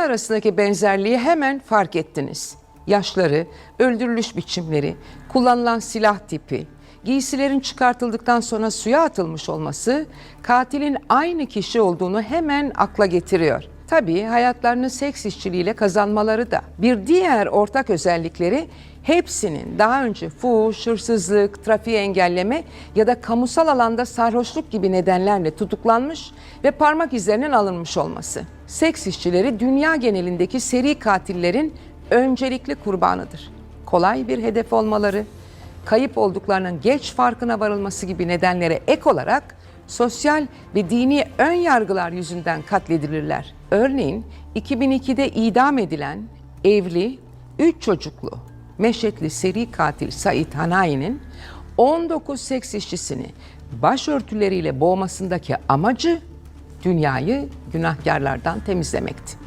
arasındaki benzerliği hemen fark ettiniz. Yaşları, öldürülüş biçimleri, kullanılan silah tipi, giysilerin çıkartıldıktan sonra suya atılmış olması katilin aynı kişi olduğunu hemen akla getiriyor. Tabii hayatlarını seks işçiliğiyle kazanmaları da. Bir diğer ortak özellikleri hepsinin daha önce fuhuş, hırsızlık, trafiği engelleme ya da kamusal alanda sarhoşluk gibi nedenlerle tutuklanmış ve parmak izlerinin alınmış olması. Seks işçileri dünya genelindeki seri katillerin öncelikli kurbanıdır. Kolay bir hedef olmaları, kayıp olduklarının geç farkına varılması gibi nedenlere ek olarak sosyal ve dini ön yargılar yüzünden katledilirler. Örneğin 2002'de idam edilen evli, 3 çocuklu Meşetli seri katil Sait Hanayi'nin 19 seks işçisini başörtüleriyle boğmasındaki amacı dünyayı günahkarlardan temizlemekti.